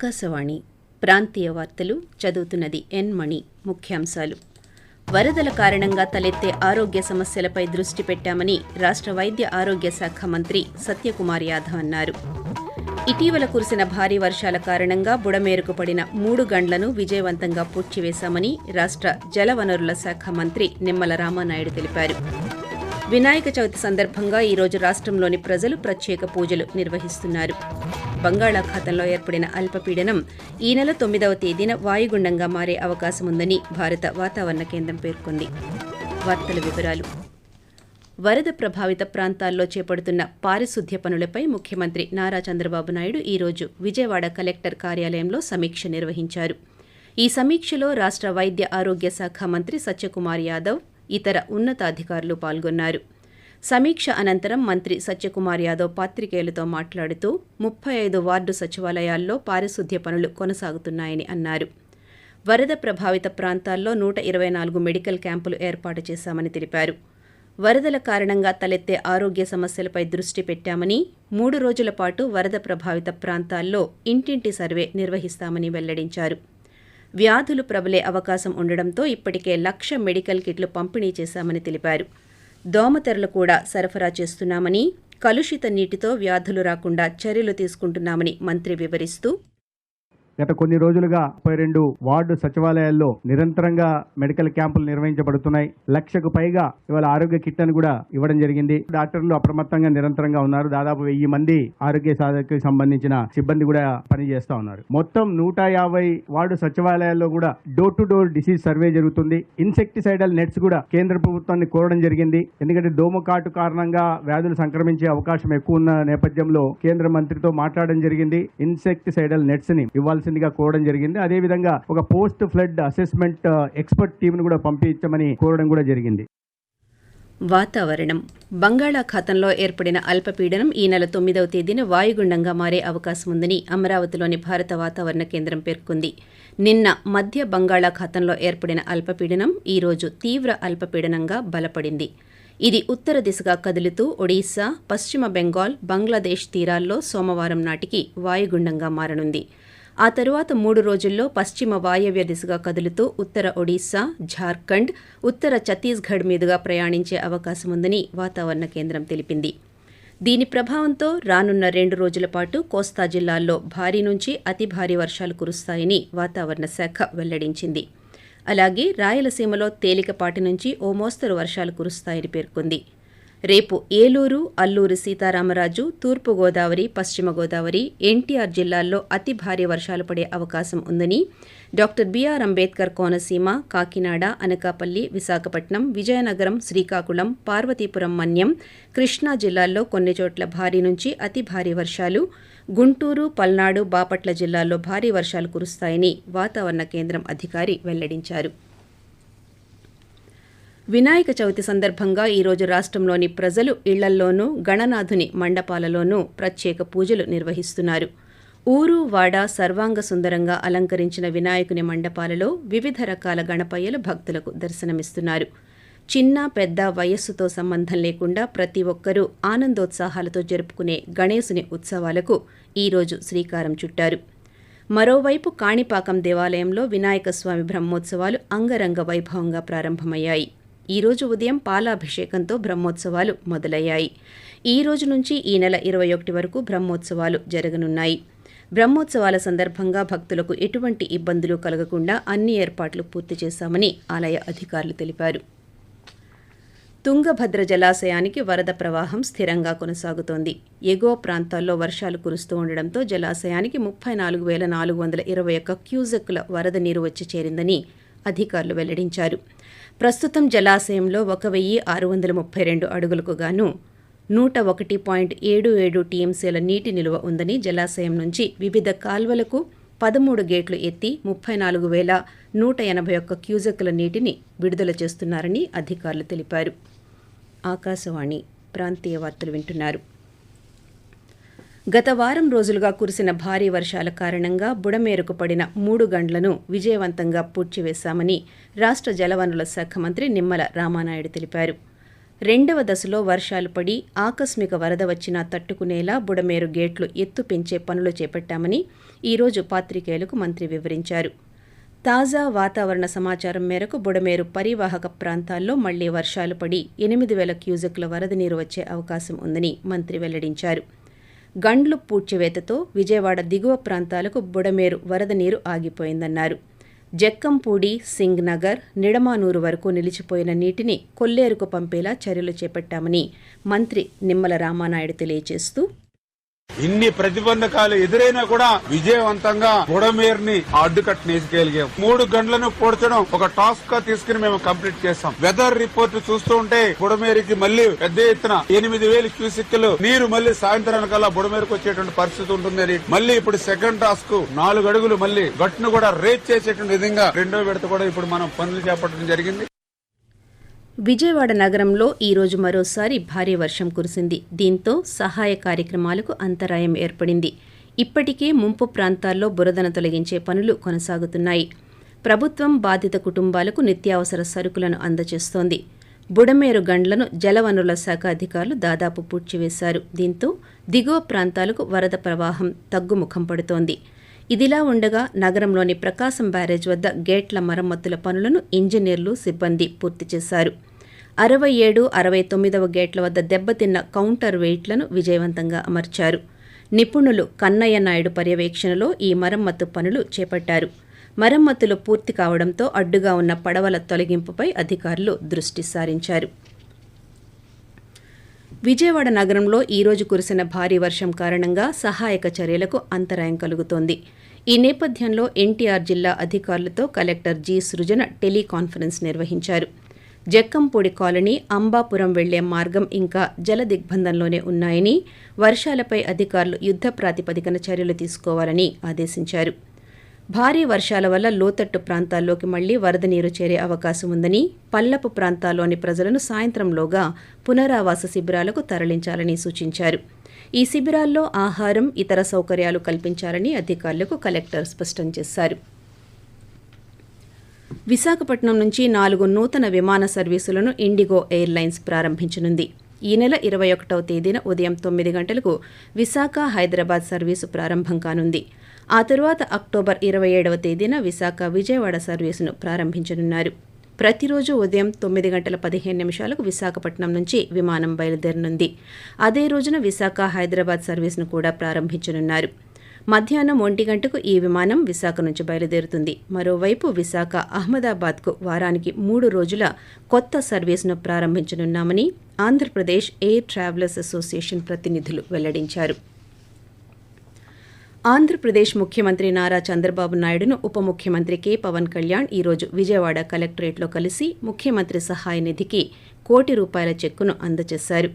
ఆకాశవాణి ప్రాంతీయ వార్తలు చదువుతున్నది ఎన్ మణి. ముఖ్యాంశాలు. వరదల కారణంగా తలెత్తే ఆరోగ్య సమస్యలపై దృష్టి పెట్టామని రాష్ట్ర వైద్య ఆరోగ్య శాఖ మంత్రి సత్యకుమార్ యాదవ్ అన్నారు. ఇటీవల కురిసిన భారీ వర్షాల కారణంగా బుడమేరుకు పడిన మూడు గండ్లను విజయవంతంగా పూడ్చివేశామని రాష్ట్ర జలవనరుల శాఖ మంత్రి నిమ్మల రామానాయుడు తెలిపారు. వినాయక చవితి సందర్భంగా ఈరోజు రాష్ట్రంలోని ప్రజలు ప్రత్యేక పూజలు నిర్వహిస్తున్నారు. బంగాళాఖాతంలో ఏర్పడిన అల్పపీడనం ఈ నెల తొమ్మిదవ తేదీన వాయుగుండంగా మారే అవకాశం ఉందని భారత వాతావరణ కేంద్రం పేర్కొంది. వార్తల వివరాలు. వరద ప్రభావిత ప్రాంతాల్లో చేపడుతున్న పారిశుద్ధ్య పనులపై ముఖ్యమంత్రి నారా చంద్రబాబు నాయుడు ఈరోజు విజయవాడ కలెక్టర్ కార్యాలయంలో సమీక్ష నిర్వహించారు. ఈ సమీక్షలో రాష్ట్ర వైద్య ఆరోగ్య శాఖ మంత్రి సత్యకుమార్ యాదవ్ ఇతర ఉన్నతాధికారులు పాల్గొన్నారు. సమీక్ష అనంతరం మంత్రి సత్యకుమార్ యాదవ్ పాత్రికేయులతో మాట్లాడుతూ ముప్పై ఐదు వార్డు సచివాలయాల్లో పారిశుద్ధ్య పనులు కొనసాగుతున్నాయని అన్నారు. వరద ప్రభావిత ప్రాంతాల్లో నూట ఇరవై నాలుగు మెడికల్ క్యాంపులు ఏర్పాటు చేశామని తెలిపారు. వరదల కారణంగా తలెత్తే ఆరోగ్య సమస్యలపై దృష్టి పెట్టామని మూడు రోజుల పాటు వరద ప్రభావిత ప్రాంతాల్లో ఇంటింటి సర్వే నిర్వహిస్తామని వెల్లడించారు. వ్యాధులు ప్రబలే అవకాశం ఉండడంతో ఇప్పటికే లక్ష మెడికల్ కిట్లు పంపిణీ చేశామని తెలిపారు. దోమతెరలు కూడా సరఫరా చేస్తున్నామని కలుషిత నీటితో వ్యాధులు రాకుండా చర్యలు తీసుకుంటున్నామని మంత్రి వివరిస్తూ గత కొన్ని రోజులుగా ముప్పై రెండు వార్డు సచివాలయాల్లో నిరంతరంగా మెడికల్ క్యాంపులు నిర్వహించబడుతున్నాయి. లక్షకు పైగా ఇవాళ ఆరోగ్య కిట్లను కూడా ఇవ్వడం జరిగింది. డాక్టర్లు అప్రమత్తంగా నిరంతరంగా ఉన్నారు. దాదాపు వెయ్యి మంది ఆరోగ్య సాధనకు సంబంధించిన సిబ్బంది కూడా పనిచేస్తా ఉన్నారు. మొత్తం నూట యాభై వార్డు సచివాలయాల్లో కూడా door to door disease survey జరుగుతుంది. ఇన్సెక్టిసైడల్ నెట్స్ కూడా కేంద్ర ప్రభుత్వాన్ని కోరడం జరిగింది. ఎందుకంటే దోమకాటు కారణంగా వ్యాధులు సంక్రమించే అవకాశం ఎక్కువ ఉన్న నేపథ్యంలో కేంద్ర మంత్రితో మాట్లాడడం జరిగింది. ఇన్సెక్టిసైడల్ నెట్స్ని ఇవ్వాల్సి చేయాల్సిందిగా కోరడం జరిగింది. అదేవిధంగా ఒక పోస్ట్ ఫ్లడ్ అసెస్మెంట్ ఎక్స్పర్ట్ టీంను కూడా పంపించమని కోరడం కూడా జరిగింది. వాతావరణం. బంగాళాఖాతంలో ఏర్పడిన అల్పపీడనం ఈ నెల తొమ్మిదవ తేదీన వాయుగుండంగా మారే అవకాశం ఉందని అమరావతిలోని భారత వాతావరణ కేంద్రం పేర్కొంది. నిన్న మధ్య బంగాళాఖాతంలో ఏర్పడిన అల్పపీడనం ఈ రోజు తీవ్ర అల్పపీడనంగా బలపడింది. ఇది ఉత్తర దిశగా కదులుతూ ఒడిశా పశ్చిమ బెంగాల్ బంగ్లాదేశ్ తీరాల్లో సోమవారం నాటికి వాయుగుండంగా మారనుంది. ఆ తరువాత మూడు రోజుల్లో పశ్చిమ వాయవ్య దిశగా కదులుతూ ఉత్తర ఒడిశా ఝార్ఖండ్ ఉత్తర ఛత్తీస్గఢ్ మీదుగా ప్రయాణించే అవకాశం ఉందని వాతావరణ కేంద్రం తెలిపింది. దీని ప్రభావంతో రానున్న రెండు రోజుల పాటు కోస్తా జిల్లాల్లో భారీ నుంచి అతి భారీ వర్షాలు కురుస్తాయని వాతావరణ శాఖ వెల్లడించింది. అలాగే రాయలసీమలో తేలికపాటి నుంచి ఓ మోస్తరు వర్షాలు కురుస్తాయని పేర్కొంది. రేపు ఏలూరు అల్లూరు సీతారామరాజు తూర్పు గోదావరి పశ్చిమ గోదావరి ఎన్టీఆర్ జిల్లాల్లో అతి భారీ వర్షాలు పడే అవకాశం ఉందని డాక్టర్ బీఆర్ అంబేద్కర్ కోనసీమ కాకినాడ అనకాపల్లి విశాఖపట్నం విజయనగరం శ్రీకాకుళం పార్వతీపురం మన్యం కృష్ణా జిల్లాల్లో కొన్ని చోట్ల భారీ నుంచి అతి భారీ వర్షాలు గుంటూరు పల్నాడు బాపట్ల జిల్లాల్లో భారీ వర్షాలు కురుస్తాయని వాతావరణ కేంద్రం అధికారి వెల్లడించారు. వినాయక చవితి సందర్భంగా ఈరోజు రాష్ట్రంలోని ప్రజలు ఇళ్ళల్లోనూ గణనాథుని మండపాలలోనూ ప్రత్యేక పూజలు నిర్వహిస్తున్నారు. ఊరు వాడ సర్వాంగ సుందరంగా అలంకరించిన వినాయకుని మండపాలలో వివిధ రకాల గణపయ్యలు భక్తులకు దర్శనమిస్తున్నారు. చిన్న పెద్ద వయస్సుతో సంబంధం లేకుండా ప్రతి ఒక్కరూ ఆనందోత్సాహాలతో జరుపుకునే గణేశుని ఉత్సవాలకు ఈరోజు శ్రీకారం చుట్టారు. మరోవైపు కాణిపాకం దేవాలయంలో వినాయక స్వామి బ్రహ్మోత్సవాలు అంగరంగ వైభవంగా ప్రారంభమయ్యాయి. ఈ రోజు ఉదయం పాలాభిషేకంతో బ్రహ్మోత్సవాలు మొదలయ్యాయి. ఈ రోజు నుంచి ఈ నెల ఇరవై ఒకటి వరకు బ్రహ్మోత్సవాలు జరగనున్నాయి. బ్రహ్మోత్సవాల సందర్భంగా భక్తులకు ఎటువంటి ఇబ్బందులు కలగకుండా అన్ని ఏర్పాట్లు పూర్తి చేశామని ఆలయ అధికారులు తెలిపారు. తుంగభద్ర జలాశయానికి వరద ప్రవాహం స్థిరంగా కొనసాగుతోంది. ఎగువ ప్రాంతాల్లో వర్షాలు కురుస్తూ ఉండడంతో జలాశయానికి ముప్పై నాలుగు వేల నాలుగు వందల ఇరవై ఒక్క క్యూజెక్కుల వరద నీరు వచ్చి చేరిందని అధికారులు వెల్లడించారు. ప్రస్తుతం జలాశయంలో ఒక వెయ్యి ఆరు వందల ముప్పై రెండు అడుగులకు గాను నూట ఒకటి పాయింట్ ఏడు ఏడు టీఎంసీల నీటి నిలువ ఉందని జలాశయం నుంచి వివిధ కాల్వలకు పదమూడు గేట్లు ఎత్తి ముప్పై నాలుగు వేల నూట ఎనభై ఒక్క క్యూజెక్కుల నీటిని విడుదల చేస్తున్నారని అధికారులు తెలిపారు. ఆకాశవాణి ప్రాంతీయ వార్తలు వింటున్నారు. గత వారం రోజులుగా కురిసిన భారీ వర్షాల కారణంగా బుడమేరకు పడిన మూడు గండ్లను విజయవంతంగా పూడ్చివేశామని రాష్ట్ర జలవనరుల శాఖ మంత్రి నిమ్మల రామానాయుడు తెలిపారు. రెండవ దశలో వర్షాలు పడి ఆకస్మిక వరద వచ్చినా తట్టుకునేలా బుడమేరు గేట్లు ఎత్తు పెంచే పనులు చేపట్టామని ఈరోజు పాత్రికేయులకు మంత్రి వివరించారు. తాజా వాతావరణ సమాచారం మేరకు బుడమేరు పరివాహక ప్రాంతాల్లో మళ్ళీ వర్షాలు పడి ఎనిమిది వేల క్యూజెక్ల వరద నీరు వచ్చే అవకాశం ఉందని మంత్రి వెల్లడించారు. గండ్లు పూడ్చివేతతో విజయవాడ దిగువ ప్రాంతాలకు బుడమేరు వరద నీరు ఆగిపోయిందన్నారు. జక్కంపూడి సింగ్ నగర్ నిడమానూరు వరకు నిలిచిపోయిన నీటిని కొల్లేరుకు పంపేలా చర్యలు చేపట్టామని మంత్రి నిమ్మల రామానాయుడు తెలియజేస్తూ ఇన్ని ప్రతిబంధకాలు ఎదురైనా కూడా విజయవంతంగా బుడమేరుని అడ్డుకట్టు నేసుకెళ్ళాం మూడు గంటలను పూడ్చడం ఒక టాస్క్గా తీసుకుని మేము కంప్లీట్ చేస్తాం వెదర్ రిపోర్ట్ చూస్తూ ఉంటే బుడమేరుకి మళ్ళీ పెద్ద ఎత్తున ఎనిమిది వేలు క్యూసిక్లు నీరు మళ్ళీ సాయంత్రానికల్లా బుడమేరుకు వచ్చేటువంటి పరిస్థితి ఉంటుందని మళ్ళీ ఇప్పుడు సెకండ్ టాస్క్ నాలుగు అడుగులు మళ్ళీ గట్టును కూడా రేట్ చేసేటువంటి విధంగా రెండో విడత కూడా ఇప్పుడు మనం పనులు చేపట్టడం జరిగింది. విజయవాడ నగరంలో ఈరోజు మరోసారి భారీ వర్షం కురిసింది. దీంతో సహాయ కార్యక్రమాలకు అంతరాయం ఏర్పడింది. ఇప్పటికే ముంపు ప్రాంతాల్లో బురదను తొలగించే పనులు కొనసాగుతున్నాయి. ప్రభుత్వం బాధిత కుటుంబాలకు నిత్యావసర సరుకులను అందజేస్తోంది. బుడమేరు గండ్లను జలవనరుల శాఖ అధికారులు దాదాపు పూడ్చివేశారు. దీంతో దిగువ ప్రాంతాలకు వరద ప్రవాహం తగ్గుముఖం పడుతోంది. ఇదిలా ఉండగా నగరంలోని ప్రకాశం బ్యారేజ్ వద్ద గేట్ల మరమ్మతుల పనులను ఇంజనీర్లు సిబ్బంది పూర్తి చేశారు. అరవై ఏడు అరవై తొమ్మిదవ గేట్ల వద్ద దెబ్బతిన్న కౌంటర్ వెయిట్లను విజయవంతంగా అమర్చారు. నిపుణులు కన్నయ్య నాయుడు పర్యవేక్షణలో ఈ మరమ్మత్తు పనులు చేపట్టారు. మరమ్మతులు పూర్తి కావడంతో అడ్డుగా ఉన్న పడవల తొలగింపుపై అధికారులు దృష్టి సారించారు. విజయవాడ నగరంలో ఈరోజు కురిసిన భారీ వర్షం కారణంగా సహాయక చర్యలకు అంతరాయం కలుగుతోంది. ఈ నేపథ్యంలో ఎన్టీఆర్ జిల్లా అధికారులతో కలెక్టర్ జి. సృజన టెలికాన్ఫరెన్స్ నిర్వహించారు. జక్కంపూడి కాలనీ అంబాపురం వెళ్ళే మార్గం ఇంకా జల దిగ్బంధంలోనే ఉన్నాయని వర్షాలపై అధికారులు యుద్ధ ప్రాతిపదికన చర్యలు తీసుకోవాలని ఆదేశించారు. భారీ వర్షాల వల్ల లోతట్టు ప్రాంతాల్లోకి మళ్ళీ వరద నీరు చేరే అవకాశం ఉందని పల్లపు ప్రాంతాల్లోని ప్రజలను సాయంత్రంలోగా పునరావాస శిబిరాలకు తరలించాలని సూచించారు. ఈ శిబిరాల్లో ఆహారం ఇతర సౌకర్యాలు కల్పించాలని అధికారులకు కలెక్టర్ స్పష్టం చేశారు. విశాఖపట్నం నుంచి నాలుగు నూతన విమాన సర్వీసులను ఇండిగో ఎయిర్లైన్స్ ప్రారంభించనుంది. ఈ నెల ఇరవై ఒకటవ తేదీన ఉదయం తొమ్మిది గంటలకు విశాఖ హైదరాబాద్ సర్వీసు ప్రారంభం కానుంది. ఆ తరువాత అక్టోబర్ ఇరవై ఏడవ తేదీన విశాఖ విజయవాడ సర్వీసును ప్రారంభించనున్నారు. ప్రతిరోజు ఉదయం తొమ్మిది గంటల పదిహేను నిమిషాలకు విశాఖపట్నం నుంచి విమానం బయలుదేరనుంది. అదే రోజున విశాఖ హైదరాబాద్ సర్వీసును కూడా ప్రారంభించనున్నారు. మధ్యాహ్నం ఒంటి గంటకు ఈ విమానం విశాఖ నుంచి బయలుదేరుతుంది. మరోవైపు విశాఖ అహ్మదాబాద్కు వారానికి మూడు రోజుల కొత్త సర్వీసును ప్రారంభించనున్నామని ఆంధ్రప్రదేశ్ ఎయిర్ ట్రావెలర్స్ అసోసియేషన్ ప్రతినిధులు వెల్లడించారు. ఆంధ్రప్రదేశ్ ముఖ్యమంత్రి నారా చంద్రబాబు నాయుడును ఉప ముఖ్యమంత్రి కె. పవన్ కళ్యాణ్ ఈరోజు విజయవాడ కలెక్టరేట్లో కలిసి ముఖ్యమంత్రి సహాయ నిధికి కోటి రూపాయల చెక్కును అందజేశారు.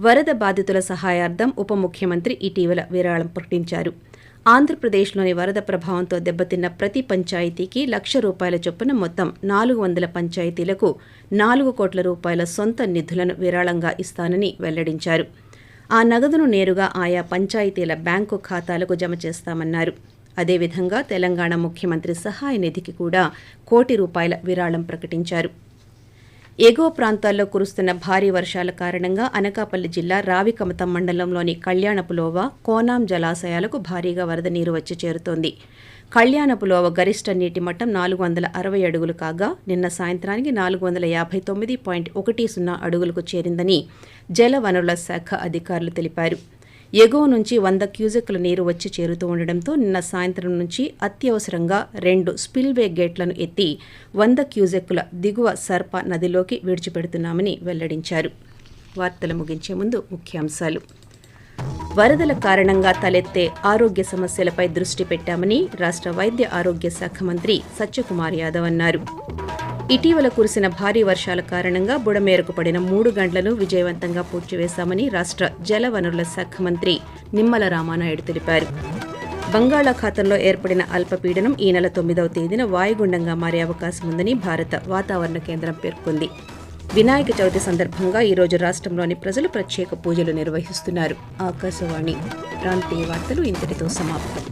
వరద బాధితుల సహాయార్థం ఉప ముఖ్యమంత్రి ఇటీవల విరాళం ప్రకటించారు. ఆంధ్రప్రదేశ్లోని వరద ప్రభావంతో దెబ్బతిన్న ప్రతి పంచాయతీకి లక్ష రూపాయల చొప్పున మొత్తం నాలుగు వందల పంచాయతీలకు నాలుగు కోట్ల రూపాయల సొంత నిధులను విరాళంగా ఇస్తానని వెల్లడించారు. ఆ నగదును నేరుగా ఆయా పంచాయతీల బ్యాంకు ఖాతాలకు జమ చేస్తామన్నారు. అదేవిధంగా తెలంగాణ ముఖ్యమంత్రి సహాయ నిధికి కూడా కోటి రూపాయల విరాళం ప్రకటించారు. ఎగువ ప్రాంతాల్లో కురుస్తున్న భారీ వర్షాల కారణంగా అనకాపల్లి జిల్లా రావికమతం మండలంలోని కళ్యాణపులోవ కోనాం జలాశయాలకు భారీగా వరద నీరు వచ్చి చేరుతోంది. కళ్యాణపులోవ గరిష్ట నీటి మట్టం నాలుగు వందల అరవై అడుగులు కాగా నిన్న సాయంత్రానికి నాలుగు వందల యాభై తొమ్మిది పాయింట్ ఒకటి సున్నా అడుగులకు చేరిందని జలవనరుల శాఖ అధికారులు తెలిపారు. ఎగువ నుంచి వంద క్యూజెక్ల నీరు వచ్చి చేరుతూ ఉండడంతో నిన్న సాయంత్రం నుంచి అత్యవసరంగా రెండు స్పిల్వే గేట్లను ఎత్తి వంద క్యూజెక్ల దిగువ సర్ప నదిలోకి విడిచిపెడుతున్నామని వెల్లడించారు. వార్తలు ముగించే ముందు ముఖ్యాంశాలు. వరదల కారణంగా తలెత్తే ఆరోగ్య సమస్యలపై దృష్టి పెట్టామని రాష్ట్ర వైద్య ఆరోగ్య శాఖ మంత్రి సత్యకుమార్ యాదవ్ అన్నారు. ఇటీవల కురిసిన భారీ వర్షాల కారణంగా బుడమేరకు పడిన మూడు గంటలను విజయవంతంగా పూడ్చివేశామని రాష్ట్ర జలవనరుల శాఖ మంత్రి నిమ్మల రామానాయుడు తెలిపారు. బంగాళాఖాతంలో ఏర్పడిన అల్పపీడనం ఈ నెల తొమ్మిదవ తేదీన వాయుగుండంగా మారే అవకాశం ఉందని భారత వాతావరణ కేంద్రం పేర్కొంది. వినాయక చవితి సందర్భంగా ఈరోజు రాష్ట్రంలోని ప్రజలు ప్రత్యేక పూజలు నిర్వహిస్తున్నారు. ఆకాశవాణి ప్రాంతీయ వార్తలు ఇంతటితో సమాప్తం.